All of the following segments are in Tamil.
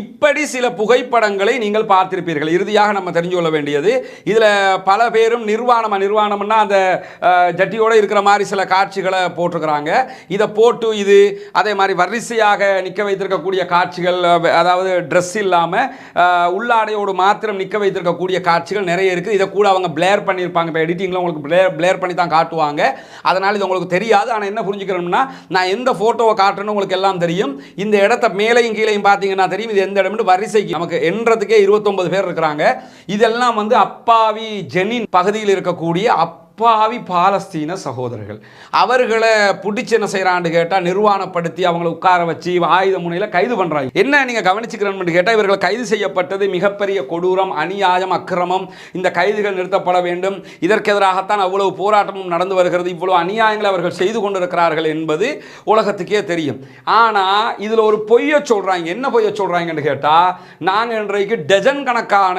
இப்படி சில புகைப்படங்களை நீங்கள் பார்த்திருப்பீர்கள். இறுதியாக நம்ம தெரிஞ்சு கொள்ள வேண்டியது இதில் பல பேரும் நிர்வாணம் நிர்வாணம்னா அந்த ஜட்டியோடு இருக்கிற மாதிரி சில காட்சிகளை போட்டிருக்கிறாங்க. இதை போட்டு இது அதே மாதிரி வரிசையாக நிற்க வைத்திருக்கக்கூடிய காட்சிகள் அதாவது ட்ரெஸ் இல்லாமல் உள்ளாடையோடு மாத்திரம் நிற்க வைத்திருக்கக்கூடிய காட்சிகள் நிறைய இருக்குது இதை கூட அவங்க பிளேர் பண்ணியிருப்பாங்க. இப்போ எடிட்டிங்கில் உங்களுக்கு பிளேர் பிளேர் பண்ணி தான் காட்டுவாங்க. அதனால் இது உங்களுக்கு தெரியாது. ஆனால் என்ன புரிஞ்சுக்கிறோம்னா நான் எந்த ஃபோட்டோவை காட்டுறேன்னு உங்களுக்கு எல்லாம் தெரியும். இந்த இடத்த மேலையும் கீழையும் பார்த்தீங்கன்னா தெரியும். இது எந்த இடம்னு வரிசைக்கு நமக்கு எண்றதுக்கே இருபத்தொன்பது பேர் இருக்கிறாங்க. இதெல்லாம் வந்து அப்பாவி ஜெனின் பகுதியில் இருக்கக்கூடிய அப்பாவி பாலஸ்தீன சகோதரர்கள். அவர்களை பிடிச்சி என்ன செய்கிறான்னு கேட்டால் நிர்வாணப்படுத்தி அவங்கள உட்கார வச்சு ஆயுத முனையில் கைது பண்ணுறாங்க என்ன நீங்கள் கவனிச்சுக்கிறேன்னு கேட்டால் இவர்கள் கைது செய்யப்பட்டது மிகப்பெரிய கொடூரம் அநியாயம் அக்கிரமம். இந்த கைதுகள் நிறுத்தப்பட வேண்டும். இதற்கு எதிராகத்தான் அவ்வளவு போராட்டமும் நடந்து வருகிறது. இவ்வளவு அநியாயங்களை அவர்கள் செய்து கொண்டிருக்கிறார்கள் என்பது உலகத்துக்கே தெரியும். ஆனால் இதில் ஒரு பொய்யை சொல்கிறாங்க என்ன பொய்யை சொல்கிறாங்கன்னு கேட்டால் நாங்கள் இன்றைக்கு டஜன் கணக்கான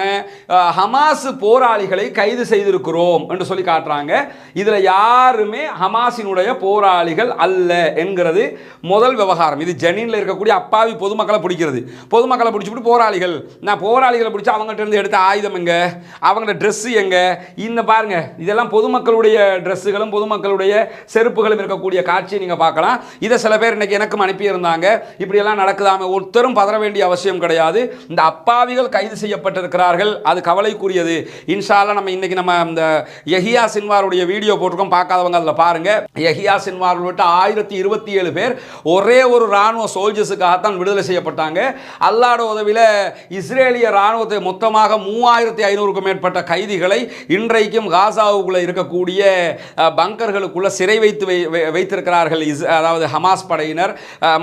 ஹமாஸ் போராளிகளை கைது செய்திருக்கிறோம் என்று சொல்லி காட்டுறாங்க. சொல்கிறாங்க இதில் யாருமே ஹமாஸினுடைய போராளிகள் அல்ல என்கிறது முதல் விவகாரம். இது ஜெனின்ல இருக்கக்கூடிய அப்பாவி பொதுமக்களை பிடிக்கிறது. பொதுமக்களை பிடிச்சிட்டு போராளிகள். நான் போராளிகளை பிடிச்சி அவங்ககிட்ட இருந்து எடுத்த ஆயுதம் எங்க? அவங்களோட ட்ரெஸ்ஸு எங்க? இந்த பாருங்க. இதெல்லாம் பொதுமக்களுடைய ட்ரெஸ்ஸுகளும் பொதுமக்களுடைய செருப்புகளும் இருக்கக்கூடிய காட்சியை நீங்கள் பார்க்கலாம். இதை சில பேர் இன்னைக்கு எனக்கும் அனுப்பியிருந்தாங்க. இப்படியெல்லாம் நடக்குதாம ஒருத்தரும் பதற வேண்டிய அவசியம் கிடையாது. இந்த அப்பாவிகள் கைது செய்யப்பட்டிருக்கிறார்கள். அது கவலைக்குரியது. இன்ஷால்லாம் நம்ம இன்னைக்கு நம்ம இந்த யஹியா சின்வாருடைய வீடியோ போட்டிருக்கோம். பார்க்காதவங்க அதில் பாருங்க. யஹியா சின்வார் உள்ளிட்ட ஆயிரத்தி இருபத்தி ஏழு பேர் ஒரே ஒரு ராணுவ சோல்ஜர்ஸுக்காகத்தான் விடுதலை செய்யப்பட்டாங்க. அல்லாட உதவியில் இஸ்ரேலிய ராணுவத்தை மொத்தமாக மூவாயிரத்தி ஐநூறுக்கும் மேற்பட்ட கைதிகளை இன்றைக்கும் காசாவுக்குள்ளே இருக்கக்கூடிய பங்கர்களுக்குள்ளே பங்கர்களுக்குள்ள சிறை வைத்து வைத்திருக்கிறார்கள். இஸ் அதாவது ஹமாஸ் படையினர்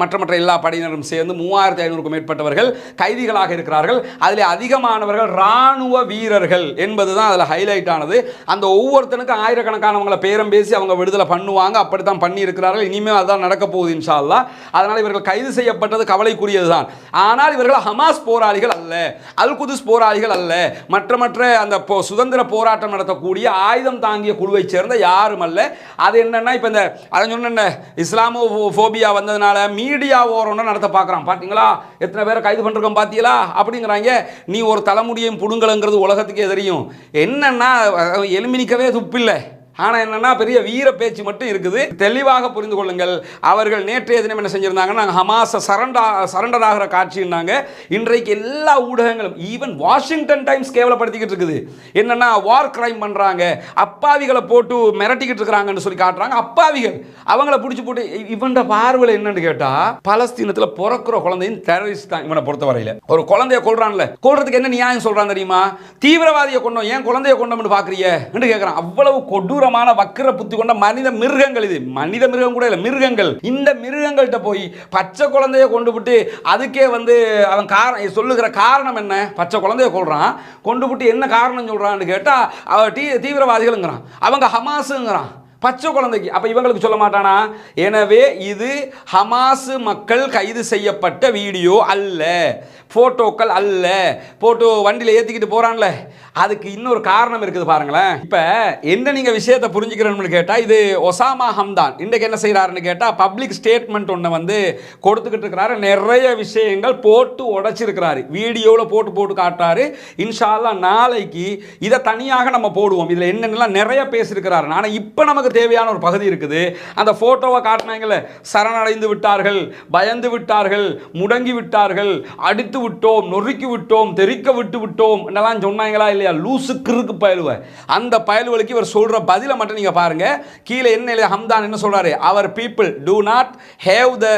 மற்ற மற்ற எல்லா படையினரும் சேர்ந்து மூவாயிரத்தி ஐநூறுக்கும் மேற்பட்டவர்கள் கைதிகளாக இருக்கிறார்கள். அதில் அதிகமானவர்கள் ராணுவ வீரர்கள் என்பதுதான் அதில் ஹைலைட் ஆனது. அந்த ஒவ்வொருத்தனுக்கும் ஆயிரக்கணக்கானவங்களை பேரம் பேசி அவங்க விடுதலை பண்ணுவாங்க. அப்படித்தான் தான் இருக்கிறார்கள். இனிமேல் அதான் நடக்க போகுது இன்ஷால்லா அதனால் இவர்கள் கைது செய்யப்பட்டது கவலைக்குரியது தான் ஆனால் இவர்கள் ஹமாஸ் போராளிகள் அல்ல. அல் குதுஸ் போராளிகள் அல்ல. மற்ற மற்ற அந்த போ- சுதந்திர போராட்டம் நடத்தக்கூடிய ஆயுதம் தாங்கிய குழுவைச் சேர்ந்த யாரும் அல்ல. அது என்னென்னா இப்போ இந்த அதை சொன்ன இஸ்லாமோ ஃபோபியா வந்ததுனால மீடியா ஓரம்னு நடத்த பார்க்குறான். பார்த்தீங்களா எத்தனை பேரை கைது பண்ணிருக்கோம் பார்த்தீங்களா அப்படிங்கிறாங்க. நீ ஒரு தலைமுடியும் புடுங்கலங்கிறது உலகத்துக்கே தெரியும். என்னன்னா எலுமினிக்கவே துப்பில்லை. അല്ലേ ஆனால் என்னென்னா பெரிய வீர பேச்சு மட்டும் இருக்குது. தெளிவாக புரிந்து கொள்ளுங்கள். அவர்கள் நேற்றைய தினம் என்ன செஞ்சுருந்தாங்கன்னா நாங்கள் ஹமாஸை சரண்டா சரண்டர் ஆகிற காட்சின்னாங்க இன்றைக்கு எல்லா ஊடகங்களும் ஈவன் வாஷிங்டன் டைம்ஸ் கேவலப்படுத்திக்கிட்டு இருக்குது. என்னென்னா வார் கிரைம் பண்ணுறாங்க அப்பாவிகளை போட்டு மிரட்டிக்கிட்டு இருக்கிறாங்கன்னு சொல்லி காட்டுறாங்க. அப்பாவிகள் அவங்கள பிடிச்சி போட்டு இ- இவன்ட பார்வையில் என்னன்னு கேட்டால் பலஸ்தீனத்தில் பிறக்கிற குழந்தையும் டெரரிஸ்ட் தான் இவனை பொறுத்தவரையில். ஒரு குழந்தைய கொள்றான்ல கொள்றதுக்கு என்ன நியாயம் சொல்கிறான் தெரியுமா? தீவிரவாதியை கொண்டோம் ஏன் குழந்தைய கொண்டோம்னு பார்க்குறிய என்று கேட்குறான் அவ்வளவு கொடூரம் கொடூரமான வக்கிர புத்தி கொண்ட மனித மிருகங்கள் இது. மனித மிருகம் கூட இல்லை மிருகங்கள். இந்த மிருகங்கள்கிட்ட போய் பச்சை குழந்தைய கொண்டு விட்டு அதுக்கே வந்து அவன் காரணம் சொல்லுகிற காரணம் என்ன? பச்சை குழந்தைய கொள்றான் கொண்டு விட்டு என்ன காரணம் சொல்றான்னு கேட்டால் அவ தீ தீவிரவாதிகள்ங்கிறான். அவங்க ஹமாஸுங்கிறான். பச்சை குழந்தைக்கு. அப்போ இவங்களுக்கு சொல்ல மாட்டானா? எனவே இது ஹமாஸ் மக்கள் கைது செய்யப்பட்ட வீடியோ அல்ல. ஃபோட்டோக்கள் அல்ல. ஃபோட்டோ வண்டியில் ஏற்றிக்கிட்டு போகிறான்ல அதுக்கு இன்னொரு காரணம் இருக்குது பாருங்களேன். இப்போ என்ன நீங்கள் விஷயத்தை புரிஞ்சுக்கிறோம்னு கேட்டால் இது ஒசாமா ஹம்தான். இன்றைக்கு என்ன செய்கிறாருன்னு கேட்டால் பப்ளிக் ஸ்டேட்மெண்ட் ஒன்று வந்து கொடுத்துக்கிட்டு இருக்கிறாரு. நிறைய விஷயங்கள் போட்டு உடைச்சிருக்கிறாரு. வீடியோவில் போட்டு போட்டு காட்டுறாரு. இன்ஷா அல்லாஹ் நாளைக்கு இதை தனியாக நம்ம போடுவோம். இதில் என்னென்னலாம் நிறைய பேசியிருக்கிறாரு. ஆனால் இப்போ நமக்கு தேவையான ஒரு பகுதி இருக்குது. அந்த ஃபோட்டோவை காட்டினாங்கள சரணடைந்து விட்டார்கள் பயந்து விட்டார்கள் முடங்கி விட்டார்கள் அடித்து விட்டோம் நொறுக்கி விட்டோம் தெறிக்க விட்டு விட்டோம் என்னெல்லாம் சொன்னாங்களா இல்லையா? லூசு கிறுக்கு பயலுவை. அந்த பயலுவலுக்கு இவர் சொல்கிற பதிலை மட்டும் நீங்கள் பாருங்க. கீழே என்ன எழுதி ஹம்தான் என்ன சொல்கிறாரு அவர் people do not have the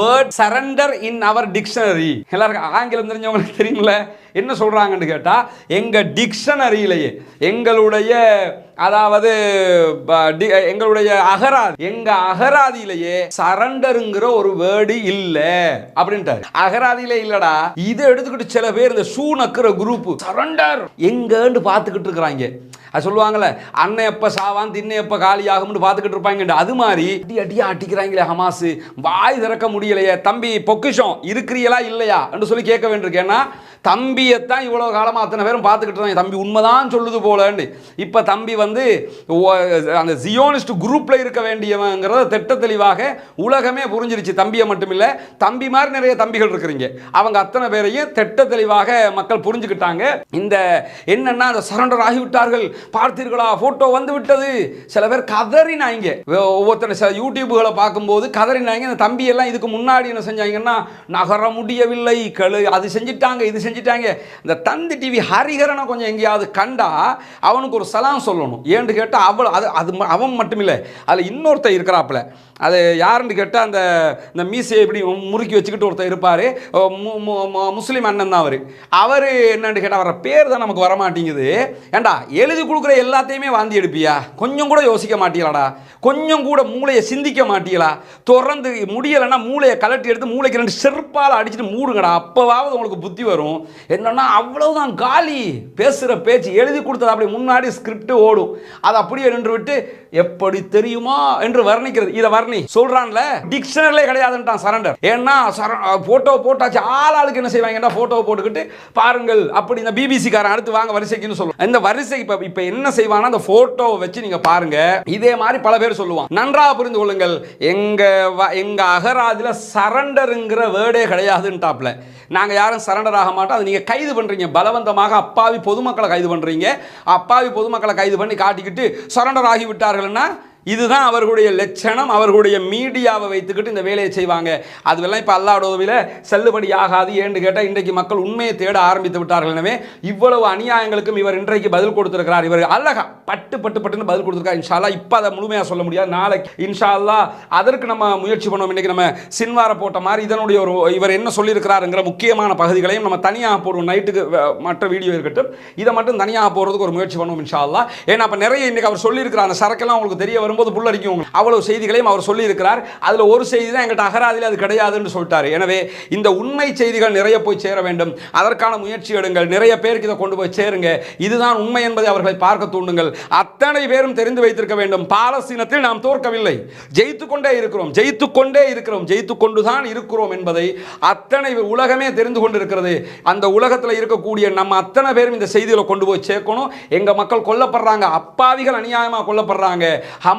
word surrender in our dictionary எல்லாருக்கும் ஆங்கிலம் தெரிஞ்சவங்களுக்கு தெரியுங்களே என்ன சொல்கிறாங்கன்னு கேட்டால் எங்கள் டிக்ஷனரியிலேயே எங்களுடைய அதாவது எங்களுடைய அகராதி. எங்க அகராதியிலேயே சரண்டருங்கிற ஒரு வேர்டு இல்ல. அப்படின்ட்டாரு. அகராதியிலே இல்லடா. இதை எடுத்துக்கிட்டு சில பேர் இந்த ஷூ நக்குற குரூப் சரண்டர். எங்கன்னு பார்த்துக்கிட்டு இருக்கிறாங்க. அது சொல்லுவாங்கல்ல அண்ணன் எப்ப சாவான் திண்ணை எப்ப காலியாகும்னு பார்த்துக்கிட்டு இருப்பாங்க அது மாதிரி அடி அட்டியா அடிக்கிறாங்களே ஹமாஸ். வாய் திறக்க முடியலையே. தம்பி பொக்கிஷம் இருக்கிறீங்களா இல்லையா? என்று சொல்லி கேட்க வேண்டியிருக்கு. ஏன்னா தம்பியைத்தான் இவ்வளோ காலமாக அத்தனை பேரும் பார்த்துக்கிட்டு இருந்தாங்க. தம்பி உண்மைதான் சொல்லுது போலன்னு. இப்போ தம்பி வந்து அந்த ஜியோனிஸ்ட் குரூப்பில் இருக்க வேண்டியவங்கிறத திட்ட தெளிவாக உலகமே புரிஞ்சிருச்சு. தம்பியை மட்டும் இல்லை தம்பி மாதிரி நிறைய தம்பிகள் இருக்கிறீங்க. அவங்க அத்தனை பேரையும் திட்ட தெளிவாக மக்கள் புரிஞ்சுக்கிட்டாங்க. இந்த என்னன்னா அந்த சரண்டர் ஆகிவிட்டார்கள். பார்த்தீர்களா? ஃபோட்டோ வந்து விட்டது சில பேர் கதறினாங்க. ஒவ்வொருத்தர் சில யூடியூப்புகளை பார்க்கும்போது கதறினாங்க. இந்த தம்பியெல்லாம் இதுக்கு முன்னாடி என்ன செஞ்சாங்கன்னா நகர முடியவில்லை. கழு அது செஞ்சிட்டாங்க இது செஞ்சு செஞ்சிட்டாங்க. இந்த தந்தி டிவி ஹரிஹரனை கொஞ்சம் எங்கேயாவது கண்டா அவனுக்கு ஒரு சலாம் சொல்லணும். ஏன்னு கேட்டால் அவள் அது அது ம- அவன் மட்டும் இல்லை அதில் இன்னொருத்தர் இருக்கிறாப்புல. அது யாருன்னு கேட்டால் அந்த இந்த மீசையை இப்படி முறுக்கி வச்சுக்கிட்டு ஒருத்தர் இருப்பார். முஸ்லீம் அண்ணன் தான் அவர். அவர் என்னன்னு கேட்டால் அவர பேர் தான் நமக்கு வர மாட்டேங்குது ஏண்டா எழுதி கொடுக்குற எல்லாத்தையுமே வாந்தி எடுப்பியா? கொஞ்சம் கூட யோசிக்க மாட்டீங்களாடா? கொஞ்சம் கூட மூளையை சிந்திக்க மாட்டீங்களா? தொடர்ந்து முடியலைன்னா மூளையை கலட்டி எடுத்து மூளைக்கு ரெண்டு செருப்பால் அடிச்சுட்டு மூடுங்கடா. அப்போவாவது உங்களுக்கு புத்தி வரும். என்னன்னா அவ்வளவுதான் காலி பேசுகிற பேச்சு. எழுதி கொடுத்தது அப்படி முன்னாடி ஸ்கிரிப்ட் ஓடும். அது அப்படியே நின்று விட்டு எப்படி தெரியுமா? என்று வர்ணிக்கிறது. இதை வர்ணி. சொல்றான்ல டிக்ஷனரிலே கிடையாதுன்ட்டான் சரண்டர் ஏன்னா போட்டோ போட்டாச்சு. ஆள் ஆளுக்கு என்ன செய்வாங்கன்னா போட்டோவை போட்டுக்கிட்டு பாருங்கள் அப்படி இந்த பிபிசி காரன் அடுத்து வாங்க வரிசைக்குன்னு சொல்லுவோம் இந்த வரிசை இப்போ இப்ப என்ன செய்வானா அந்த ஃபோட்டோவை வச்சு நீங்க பாருங்க. இதே மாதிரி பல பேர் சொல்லுவான். நன்றாக புரிந்து கொள்ளுங்கள். எங்க வ- எங்க சரண்டருங்கிற வேர்டே கிடையாதுன்ட்டாப்ல. நாங்க யாரும் சரண்டர் ஆக மாட்டோம். அதை நீங்க கைது பண்றீங்க. பலவந்தமாக அப்பாவி பொதுமக்களை கைது பண்றீங்க. அப்பாவி பொதுமக்களை கைது பண்ணி காட்டிக்கிட்டு சரண்டர் ஆகிவிட்டார்கள்னா இதுதான் அவர்களுடைய லட்சணம் அவர்களுடைய மீடியாவை வைத்துக்கிட்டு இந்த வேலையை செய்வாங்க. அதுவெல்லாம் இப்போ அல்லாட உதவியில் செல்லுபடி ஆகாது ஏன்னு கேட்டால் இன்றைக்கு மக்கள் உண்மையை தேட ஆரம்பித்து விட்டார்கள். எனவே இவ்வளவு அநியாயங்களுக்கும் இவர் இன்றைக்கு பதில் கொடுத்துருக்கிறார். இவர் அழகா பட்டு பட்டு பட்டுன்னு பதில் கொடுத்துருக்கார். இன்ஷால்லா இப்போ அதை முழுமையாக சொல்ல முடியாது. நாளைக்கு இன்ஷால்லா அதற்கு நம்ம முயற்சி பண்ணுவோம் இன்றைக்கி நம்ம சின்வார போட்ட மாதிரி இதனுடைய ஒரு இவர் என்ன சொல்லியிருக்கிறாருங்கிற முக்கியமான பகுதிகளையும் நம்ம தனியாக போடுவோம். நைட்டுக்கு மற்ற வீடியோ இருக்கட்டும். இதை மட்டும் தனியாக போடுறதுக்கு ஒரு முயற்சி பண்ணுவோம் இன்ஷால்லா ஏன்னா அப்போ நிறைய இன்றைக்கி அவர் சொல்லியிருக்கிறார். அந்த சரக்கெல்லாம் உங்களுக்கு தெரிய வரும்போது புல்லரிக்கும் உங்களுக்கு. அவ்வளவு செய்திகளையும் அவர் சொல்லியிருக்கிறார். அதில் ஒரு செய்தி தான் எங்கிட்ட அகராதியில் அது கிடையாதுன்னு சொல்லிட்டார். எனவே இந்த உண்மை செய்திகள் நிறைய போய் சேர வேண்டும். அதற்கான முயற்சி எடுங்கள். நிறைய பேருக்கு இதை கொண்டு போய் சேருங்க. இதுதான் உண்மை என்பதை அவர்களை பார்க்க தூண்டுங்கள். அத்தனை பேரும் தெரிந்து வைத்திருக்க வேண்டும். பாலஸ்தீனத்தில் நாம் தோற்கவில்லை. ஜெயித்து கொண்டே இருக்கிறோம். ஜெயித்து கொண்டே இருக்கிறோம். ஜெயித்து கொண்டுதான் இருக்கிறோம் என்பதை அத்தனை உலகமே தெரிந்து கொண்டிருக்கிறது. அந்த உலகத்தில் இருக்கக்கூடிய நம்ம அத்தனை பேரும் இந்த செய்திகளை கொண்டு போய் சேர்க்கணும். எங்க மக்கள் கொல்லப்படுறாங்க. அப்பாவிகள் அநியாயமாக கொல்லப்படுறாங்க.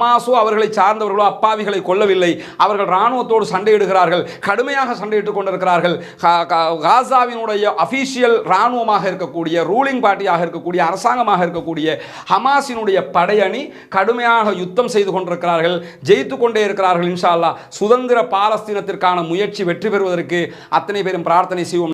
ஹமாஸோ அவர்களை சார்ந்தவர்களோ அப்பாவிகளை கொல்லவில்லை. அவர்கள் இராணுவத்தோடு சண்டையிடுகிறார்கள். கடுமையாக சண்டையிட்டுக் கொண்டிருக்கிறார்கள். கா- கா- காசாவினுடைய அபிஷியல் இராணுவமாக இருக்கக்கூடிய ரூலிங் பார்ட்டியாக இருக்கக்கூடிய அரசாங்கமாக இருக்கக்கூடிய ஹமாஸினுடைய படையணி கடுமையாக யுத்தம் செய்து கொண்டிருக்கிறார்கள். ஜெயித்து கொண்டே இருக்கிறார்கள் இன்ஷா அல்லாஹ். சுதந்திர பாலஸ்தீனத்திற்கான முயற்சி வெற்றி பெறுவதற்கு அத்தனை பேரும் பிரார்த்தனை செய்வோம்.